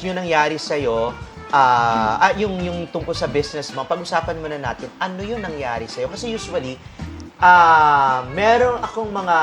yung nangyari sa'yo, ah, ah, yung, yung tungkol sa business mo, pag-usapan muna natin, ano yung nangyari sa'yo? Kasi usually, ah, meron akong mga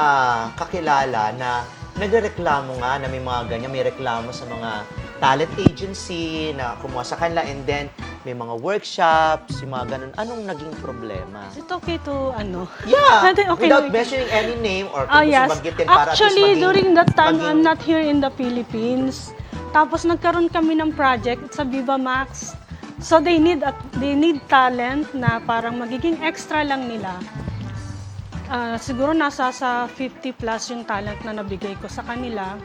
kakilala na nagrereklamo nga na may mga ganyan, may reklamo sa mga talent agency na kumuha sa kanila and then may mga workshops, yung mga ganun. Anong naging problema? Is it okay to, ano? Yeah, Okay, without okay. mentioning any name or Ah, kung yes. gusto banggitin para at least Actually, maging- during that time, maging- I'm not here in the Philippines. Tapos nagkaroon kami ng project sa Viva Max. So they need they need talent na parang magiging extra lang nila. Ah, siguro nasa sa 50 plus yung talent na nabigay ko sa kanila.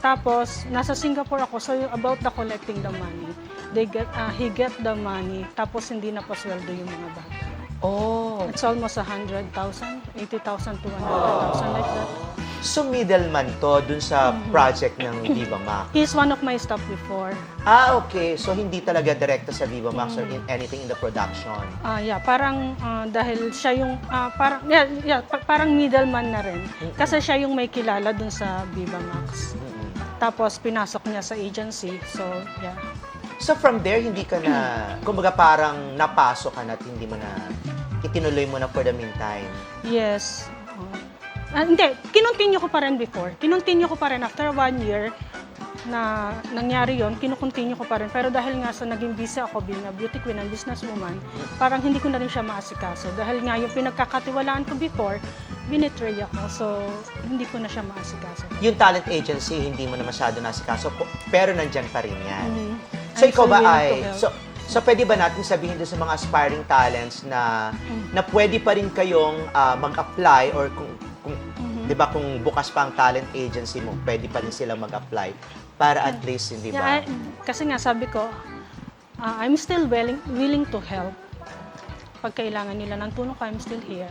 Tapos nasa Singapore ako so about the collecting the money. They get ah, he get the money tapos hindi na pasweldo yung mga bata. Oh. It's almost 100,000, 80,000 to 100,000 like that. So middleman to dun sa Mm-hmm. project ng Viva Max. He's one of my staff before. Ah, okay. So hindi talaga direkta sa Viva Max or in Mm. anything in the production. Ah, yeah, parang ah, dahil siya yung ah, parang yeah, yeah, pa- parang middleman na rin. Kasi siya yung may kilala dun sa Viva Max. Mm-mm. Tapos pinasok niya sa agency. So, yeah. So from there, hindi ka na, kumbaga parang napasok ka na at hindi mo na, itinuloy mo na for the meantime. Yes. Ah, hindi, kinontinue ko pa rin before. Kinontinue ko pa rin after one year na nangyari yon kinukontinue ko pa rin. Pero dahil nga sa naging busy ako being a beauty queen and businesswoman, parang hindi ko na rin siya maasikaso. Dahil nga yung pinagkakatiwalaan ko before, binitray ako. So, hindi ko na siya maasikaso. Yung talent agency, hindi mo na masyado nasikaso, po- pero nandyan pa rin yan. Mhm. So I'm ikaw ba ay, so, so pwede ba natin sabihin doon sa mga aspiring talents na Mm. na pwede pa rin kayong ah, mag-apply or kung. 'Di ba kung bukas pa ang talent agency mo, pwede pa rin silang mag-apply para at least hindi ba? Yeah, I- kasi nga sabi ko, ah, I'm still willing willing to help. Pag kailangan nila ng tulong ko, I'm still here.